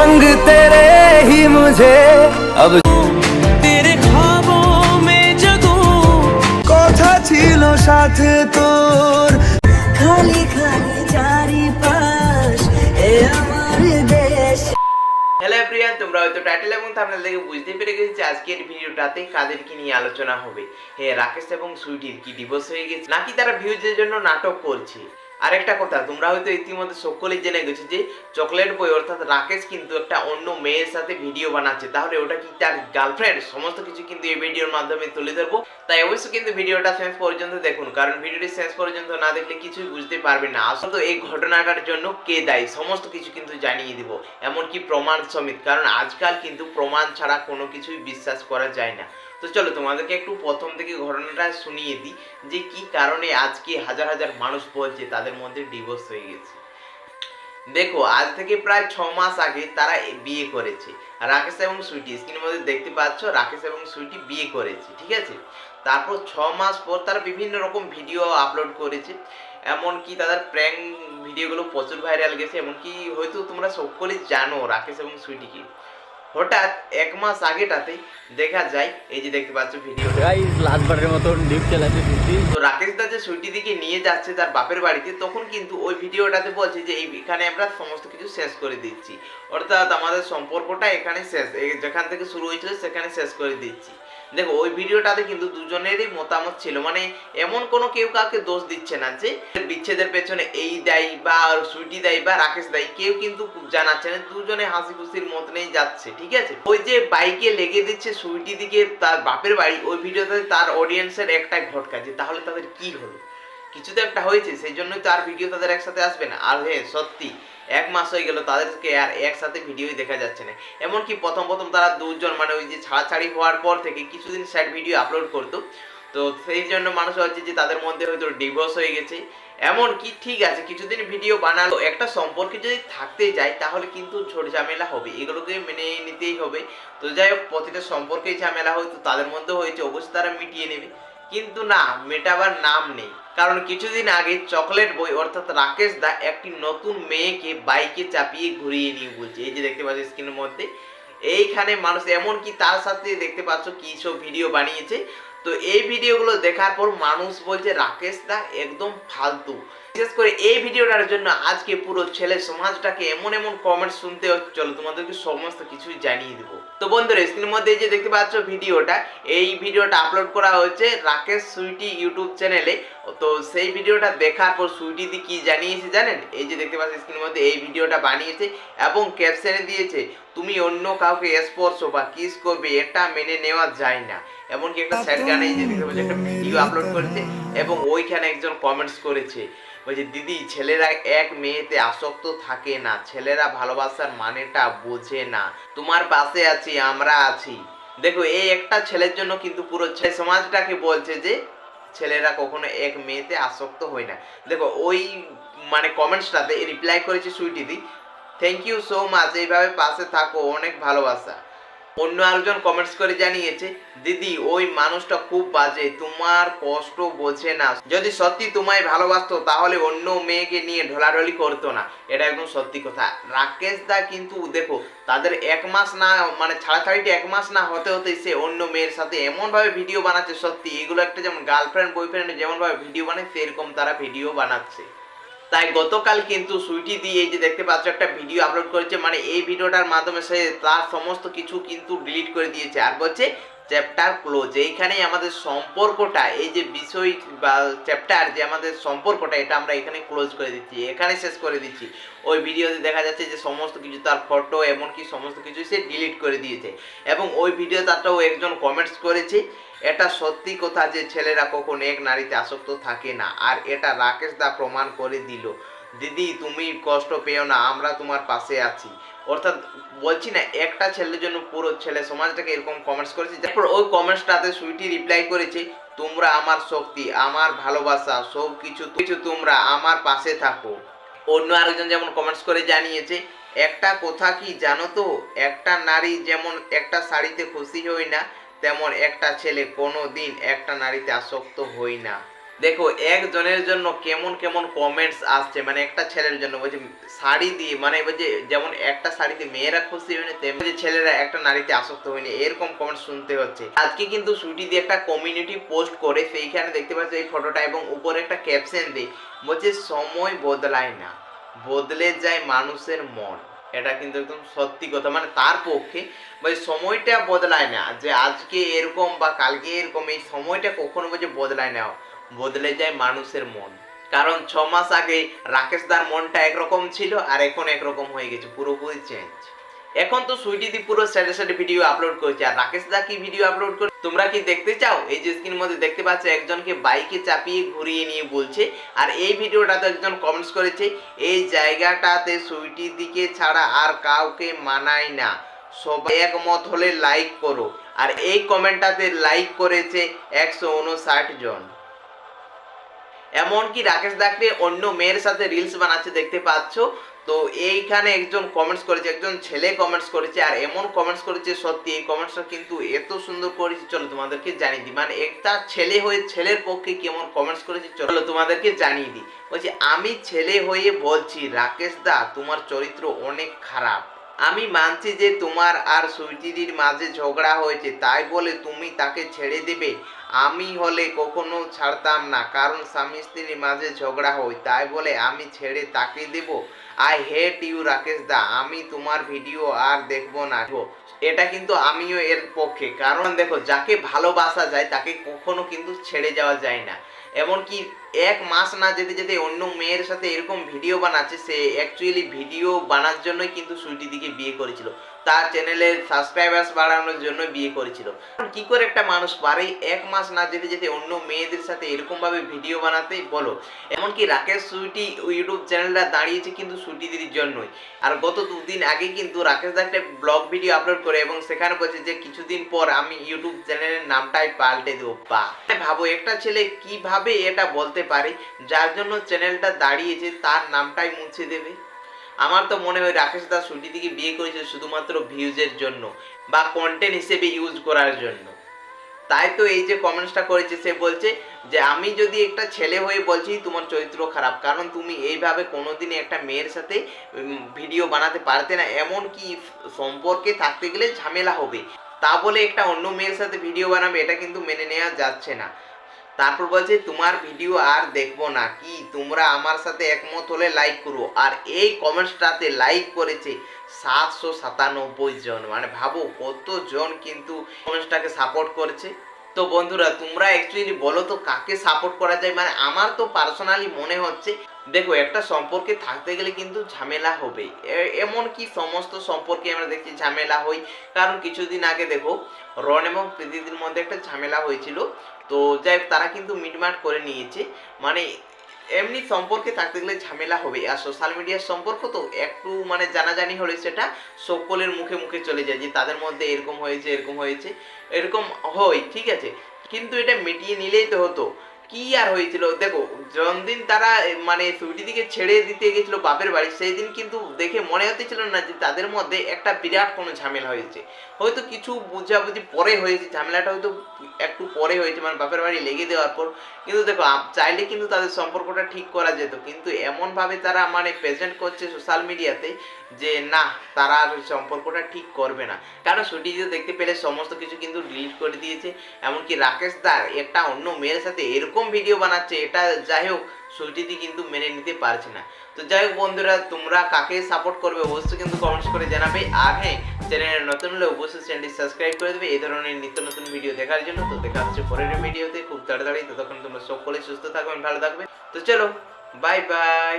संग तेरे ही मुझे अब तेरे ख्वाबों में जगूं কথা ছিল সাথে তোর খালি খালি চারিপাশ এ আমার দেশ হ্যালো প্রিয়ান তোমরা হয়তো টাইটেল এবং থাম্বনেল দেখে বুঝতে পেরে গেছি যে আজকের ভিডিওটাতে কাদেরকে নিয়ে আলোচনা হবে হ্যাঁ রাকেশ এবং সুইটির কি ডিভোর্স হয়ে গেছে নাকি তারা ভিউজের জন্য নাটক করছে আরেকটা কথা, তোমরা হয়তো ইতিমধ্যে সকলেই জেনে গেছো যে চকলেট বই অর্থাৎ রাকেশ কিন্তু একটা অন্য মেয়ের সাথে ভিডিও বানাচ্ছে। তাহলে ওটা কি তার গার্লফ্রেন্ড সমস্ত কিছু কিন্তু এই ভিডিওর মাধ্যমে তুলে ধরবো। তাই অবশ্যই কিন্তু ভিডিওটা শেষ পর্যন্ত দেখুন, কারণ ভিডিওটি শেষ পর্যন্ত না দেখলে কিছুই বুঝতে পারবে না। আসলে এই ঘটনাটার জন্য কে দায়ী, সমস্ত কিছু কিন্তু জানিয়ে দিব। এমনকি প্রমাণ সমেত, কারণ আজকাল কিন্তু প্রমাণ ছাড়া কোনো কিছুই বিশ্বাস করা যায় না। তো চলো তোমাদেরকে একটু প্রথম থেকে ঘটনাটা শুনিয়ে দিই, যে কি কারণে আজকে হাজার হাজার মানুষ বলছে তাদের মধ্যে ডিভোর্স হয়ে গেছে। দেখো, আজ থেকে প্রায় ছ মাস আগে তারা বিয়ে করেছে। রাকেশ এবং সুইটি স্ক্রিনের মধ্যে দেখতে পাচ্ছ রাকেশ এবং সুইটি বিয়ে করেছে, ঠিক আছে? তারপর ছ মাস পর তারা বিভিন্ন রকম ভিডিও আপলোড করেছে, এমনকি তাদের প্র্যাঙ্ক ভিডিওগুলো প্রচুর ভাইরাল গেছে, এমনকি হয়তো তোমরা সকলেই জানো রাকেশ এবং সুইটিকে। হঠাৎ এক মাস আগেটাতে দেখা যায় এই যে দেখতে পাচ্ছ ভিডিও গাইস লাস্টবারের মতন ডিপ তো রাকেশ দা যে সুইটি দিকে নিয়ে যাচ্ছে তার বাপের বাড়িতে তখন কিন্তু ওই ভিডিওটাতে বলছে যে এই এখানে আমরা সমস্ত কিছু শেষ করে দিচ্ছি। অর্থাৎ আমাদের সম্পর্কটা এখানে শেষ যেখান থেকে শুরু হয়েছিল সেখানে শেষ করে দিচ্ছি। দেখো, ওই ভিডিওটাতে কিন্তু দুজনেরই মতামত ছিল। মানে এমন কোনো কেউ কাউকে দোষ দিচ্ছে না যে বিচ্ছেদের পেছনে এই দায়ী বা সুইটি দায়ী বা রাকেশ দায়ী কেউ কিন্তু জানাচ্ছে না, দুজনে হাসি খুশির মতনেই যাচ্ছে, ঠিক আছে? ওই যে বাইকে লেগে দিচ্ছে সুইটি দিকে তার বাপের বাড়ি, ওই ভিডিওতে তার অডিয়েন্সের একটাই ঘটকা যে তাহলে তাদের কি হলো? কিছু তো একটা হয়েছে, সেই জন্যই তো আর ভিডিও তাদের একসাথে আসবে না। আর হ্যাঁ সত্যি এক মাস হয়ে গেল, তাদেরকে আর একসাথে ভিডিওই দেখা যাচ্ছে না। এমনকি প্রথম প্রথম তারা দুজন মানে ওই যে ছাড়াছাড়ি হওয়ার পর থেকে কিছুদিন স্যাড ভিডিও আপলোড করতো। তো সেই জন্য মানুষ হচ্ছে যে তাদের মধ্যে হয়তো ডিভোর্স হয়ে গেছে। এমন কি ঠিক আছে, কিছুদিন ভিডিও বানালো, একটা সম্পর্কে যদি থাকতে যায়, তাহলে কিন্তু ঝোট ঝামেলা হবে। এগুলোকে মেনে নিতেই হবে। তো যাই হোক, প্রতিটা সম্পর্কেই ঝামেলা হয়তো তাদের মধ্যে হয়েছে, অবশ্যই তারা মিটিয়ে নেবে। কিন্তু না, মেটাবার নাম নেই। কারণ কিছুদিন আগে চকলেট বই, অর্থাৎ রাকেশ দা একটি নতুন মেয়েকে বাইকে চাপিয়ে ঘুরিয়ে নিয়ে বলছে। এই যে দেখতে পাচ্ছ স্ক্রিনের মধ্যে। এইখানে মানুষ এমনকি তার সাথে দেখতে পাচ্ছ কি সব ভিডিও বানিয়েছে। তো এই ভিডিওগুলো দেখার পর মানুষ বলছে, রাকেশ দা একদম ফালতু। বিশেষ করে এই ভিডিওটার জন্য আজকে পুরো ছেলে সমাজটাকে এমন এমন কমেন্ট শুনতে চলো তোমাদেরকে সমস্ত কিছুই জানিয়ে দেবো। তো বন্ধুরা স্ক্রিনের মধ্যে যে দেখতে পাচ্ছ ভিডিওটা, এই ভিডিওটা আপলোড করা হয়েছে রাকেশ সুইটি ইউটিউব চ্যানেলে তো সেই ভিডিওটা দেখার পর সুইটি দি কি জানিয়েছে জানেন? এই যে দেখতে পাচ্ছ স্ক্রিনের মধ্যে এই ভিডিওটা বানিয়েছে এবং ক্যাপশনে দিয়েছে, তুমি অন্য কাউকে স্পর্শ বা কিস করবে, এটা মেনে নেওয়া যায় না। এমনকি একটা স্যাড গানে এই যে দেখতে পাচ্ছ একটা ভিডিও আপলোড করেছে এবং ওইখানে একজন কমেন্টস করেছে বলছে দিদি ছেলেরা এক মেয়েতে আসক্ত থাকে না ছেলেরা ভালোবাসার মানেটা বোঝে না। তোমার পাশে আছি আমরা আছি। দেখো এই একটা ছেলের জন্য কিন্তু পুরো ছেলে সমাজটাকে বলছে যে ছেলেরা কখনো এক মেয়েতে আসক্ত হয় না। দেখো ওই মানে কমেন্টসটাতে রিপ্লাই করেছে সুইটিদি থ্যাংক ইউ সো মাচ এইভাবে পাশে থাকো অনেক ভালোবাসা। অন্য আরেকজন কমেন্টস করে জানিয়েছে, দিদি, ওই মানুষটা খুব বাজে, তোমার কষ্ট বোঝে না। যদি সত্যি তোমায় ভালোবাসতো, তাহলে অন্য মেয়েকে নিয়ে ঢোলাঢলি করতো না। এটা একদম সত্যি কথা। রাকেশ দা কিন্তু দেখো, তাদের এক মাস না মানে ছাড়াছাড়িটা এক মাস না হতে হতে সে অন্য মেয়ের সাথে এমনভাবে ভিডিও বানাচ্ছে সত্যি। এগুলো একটা যেমন গার্লফ্রেন্ড বয়ফ্রেন্ড যেমনভাবে ভিডিও বানায়, সেরকম তারা ভিডিও বানাচ্ছে। তাই গতকাল কিন্তু সুইটি দিয়ে এই যে দেখতে পাচ্ছ একটা ভিডিও আপলোড করেছে মানে এই ভিডিওটার মাধ্যমে সে তার সমস্ত কিছু কিন্তু ডিলিট করে দিয়েছে। আর বলছে চ্যাপ্টার ক্লোজ এইখানেই আমাদের সম্পর্কটা, এই যে বিষয় বা চ্যাপ্টার যে আমাদের সম্পর্কটা, এটা আমরা এখানে ক্লোজ করে দিচ্ছি, এখানে শেষ করে দিচ্ছি। ওই ভিডিওতে দেখা যাচ্ছে যে সমস্ত কিছু তার ফটো এমনকি সমস্ত কিছু সে ডিলিট করে দিয়েছে। এবং ওই ভিডিও তারটাও একজন কমেন্টস করেছে, এটা সত্যি কথা যে ছেলেরা কখনো এক নারীতে আসক্ত থাকে না, আর এটা রাকেশ দা প্রমাণ করে দিল। দিদি, তুমি কষ্ট পেও না, আমরা তোমার পাশে আছি। অর্থাৎ বলছি না, একটা ছেলের জন্য পুরো ছেলে সমাজটাকে এরকম কমেন্টস করেছে। তারপর ওই কমেন্টসটাতে সুইটি রিপ্লাই করেছে, তোমরা আমার শক্তি, আমার ভালোবাসা সব কিছু কিছু তোমরা আমার পাশে থাকো। অন্য আরেকজন যেমন কমেন্টস করে জানিয়েছে, একটা কথা কি জানো তো? একটা নারী যেমন একটা শাড়িতে খুশি হই না, তেমন একটা ছেলে কোনো দিন একটা নারীতে আসক্ত হই না। দেখো, একজনের জন্য কেমন কেমন কমেন্টস আসছে মানে একটা ছেলের জন্য বলছে শাড়ি দিয়ে মানে বলছে যেমন একটা শাড়িতে মেয়েরা খুশি হয়নি, তেমনি যে ছেলেরা একটা নারীতে আসক্ত হয়নি, এরকম কমেন্ট শুনতে হচ্ছে। আজকে কিন্তু সুইটি দিয়ে একটা কমিউনিটি পোস্ট করে, সেইখানে দেখতে পাচ্ছি এই ফটোটা এবং উপরে একটা ক্যাপশন দিয়ে, বলছে, সময় বদলায় না, বদলে যায় মানুষের মন। এটা কিন্তু একদম সত্যি কথা মানে তার পক্ষে ভাই সময়টা বদলায় না, যে আজকে এরকম বা কালকে এরকম, এই সময়টা কখনো বলছে বদলায় না। বদলে যায় মানুষের মন। কারণ ছ মাস আগে রাকেশ দার মনটা একরকম ছিল আর এখন একরকম হয়ে গেছে, পুরোপুরি চেঞ্জ এখন তো সুইটি দি পুরো স্যাটে স্যাটে ভিডিও আপলোড করেছে। আর রাকেশ দা কি ভিডিও আপলোড করে তোমরা কি দেখতে চাও? এই যে স্ক্রিনের মধ্যে দেখতে পাচ্ছ, একজনকে বাইকে চাপিয়ে ঘুরিয়ে নিয়ে বলছে। আর এই ভিডিওটা তো একজন কমেন্টস করেছে, এই জায়গাটাতে সুইটি দিকে ছাড়া আর কাউকে মানায় না। সবাই একমত হলে লাইক করো। আর এই কমেন্টটাতে লাইক করেছে একশো উনষাট জন। এমনকি রাকেশ দাকে অন্য মেয়ের সাথে রিলস বানাচ্ছে, দেখতে পাচ্ছ? তো এইখানে একজন কমেন্টস করেছে, একজন ছেলে কমেন্টস করেছে, আর এমন কমেন্টস করেছে সত্যি, এই কমেন্টসটা কিন্তু এত সুন্দর করেছে। চলো তোমাদেরকে জানিয়ে দিই মানে একটা ছেলে হয়ে ছেলের পক্ষে কেমন কমেন্টস করেছে চলো তোমাদেরকে জানিয়ে দিই। বলছি, আমি ছেলে হয়ে বলছি, রাকেশ দা, তোমার চরিত্র অনেক খারাপ। আমি মানছি যে তোমার আর সুইটিদির মাঝে ঝগড়া হয়েছে, তাই বলে তুমি তাকে ছেড়ে দেবে। আমি হলে কখনো ছাড়তাম না, কারণ স্বামী স্ত্রীর মাঝে ঝগড়া হয়, তাই বলে আমি ছেড়ে তাকে দেব। I hate you Rakesh da আমি তোমার ভিডিও আর দেখব না। এটা কিন্তু আমিও এর পক্ষে, কারণ দেখো, যাকে ভালোবাসা যায়, তাকে কখনো কিন্তু ছেড়ে যাওয়া যায় না। এমনকি এক মাস না যেতে যেতে অন্য মেয়ের সাথে এরকম ভিডিও বানাচ্ছে, সে অ্যাকচুয়ালি ভিডিও বানার জন্যই কিন্তু সুইটি দিকে বিয়ে করেছিল। তার চ্যানেলের সাবস্ক্রাইবার্স বাড়ানোর জন্য বিয়ে করেছিল। কি করে একটা মানুষ পারে এক মাস না যেতে যেতে অন্য মেয়েদের সাথে এরকম ভাবে ভিডিও বানাতে বলো। এমনকি রাকেশ সুইটি ইউটিউব চ্যানেলটা দাঁড়িয়েছে কিন্তু সুইটি দিদির জন্যই। আর গত দুদিন আগে কিন্তু রাকেশ দা একটা ব্লগ ভিডিও আপলোড করে এবং সেখানে বলছে যে, কিছুদিন পর আমি ইউটিউব চ্যানেলের নামটাই পাল্টে দেবো। বা ভাবো, একটা ছেলে কীভাবে এটা বলতে পারে? যার জন্য চ্যানেলটা দাঁড়িয়েছে, তার নামটাই মুছে দেবে। আমার তো মনে হয় রাকেশ দাস সুটি দিকে বিয়ে করেছে শুধুমাত্র ভিউজের জন্য বা কন্টেন্ট হিসেবে ইউজ করার জন্য। তাই তো এই যে কমেন্টসটা করেছে, সে বলছে যে, আমি যদি একটা ছেলে হয়ে বলছি, তোমার চরিত্র খারাপ। কারণ তুমি এইভাবে কোনোদিনই একটা মেয়ের সাথে ভিডিও বানাতে পারতে না। এমন কি সম্পর্কে থাকতে গেলে ঝামেলা হবে। তা বলে একটা অন্য মেয়ের সাথে ভিডিও বানাবে, এটা কিন্তু মেনে নেওয়া যাচ্ছে না। তারপর বলছে, তোমার ভিডিও আর দেখব না। কি, তোমরা আমার সাথে একমত হলে লাইক করো আর এই কমেন্টসটাতে লাইক করেছে সাতশো সাতানব্বই জন। মানে ভাবো, কতজন কিন্তু কমেন্টসটাকে সাপোর্ট করেছে। তো বন্ধুরা, তোমরা অ্যাকচুয়ালি বলো তো, কাকে সাপোর্ট করা যায়? মানে আমার তো পার্সোনালি মনে হচ্ছে দেখো, একটা সম্পর্কে থাকতে গেলে কিন্তু ঝামেলা হবে এমন কি সমস্ত সম্পর্কে আমরা দেখছি ঝামেলা হই কারণ কিছুদিন আগে দেখো, রন এবং প্রীতিদির মধ্যে একটা ঝামেলা হয়েছিল। তো যাই তারা কিন্তু মিটমাট করে নিয়েছে। মানে এমনি সম্পর্কে থাকতে গেলে ঝামেলা হবে। আর সোশ্যাল মিডিয়ার সম্পর্ক তো একটু মানে জানাজানি হলে সেটা সকলের মুখে মুখে চলে যায় যে, তাদের মধ্যে এরকম হয়েছে এরকম হয়েছে, এরকম হয়, ঠিক আছে? কিন্তু এটা মিটিয়ে নিলেই তো হতো। কি আর হয়েছিল? দেখো জন্মদিন তারা মানে সুইটি দিকে ছেড়ে দিতে গেছিল বাপের বাড়ি, সেই দিন কিন্তু দেখে মনে হতেছিল না যে তাদের মধ্যে একটা বিরাট কোনো ঝামেলা হয়েছে। হয়তো কিছু বুঝাবুঝি পরে হয়েছে, ঝামেলাটা হয়তো একটু পরে হয়েছে মানে বাপের বাড়ি লেগে দেওয়ার পর। কিন্তু দেখো চাইলে কিন্তু তাদের সম্পর্কটা ঠিক করা যেত। কিন্তু এমনভাবে তারা মানে প্রেজেন্ট করছে সোশ্যাল মিডিয়াতে যে, না, তারা আর সম্পর্কটা ঠিক করবে না। কারণ সুটিতে দেখতে পেলে সমস্ত কিছু কিন্তু ডিলিট করে দিয়েছে। এমনকি রাকেশ দার একটা অন্য মেয়ের সাথে এরকম ভিডিও বানাচ্ছে, এটা যাই হোক সুজিতি কিন্তু মেনে নিতে পারছে না। তো যাই হোক বন্ধুরা, তোমরা কাকে সাপোর্ট করবে অবশ্যই কিন্তু কমেন্টস করে জানাবে। আর হ্যাঁ চ্যানেলে নতুন হলে অবশ্যই চ্যানেলটি সাবস্ক্রাইব করে দেবে। এই ধরনের নিত্য নতুন ভিডিও দেখার জন্য। তো দেখা হচ্ছে পরের ভিডিওতে খুব তাড়াতাড়ি। ততক্ষণ তোমরা সকলে সুস্থ থাকবেন ভালো থাকবে। তো চলো বাই বাই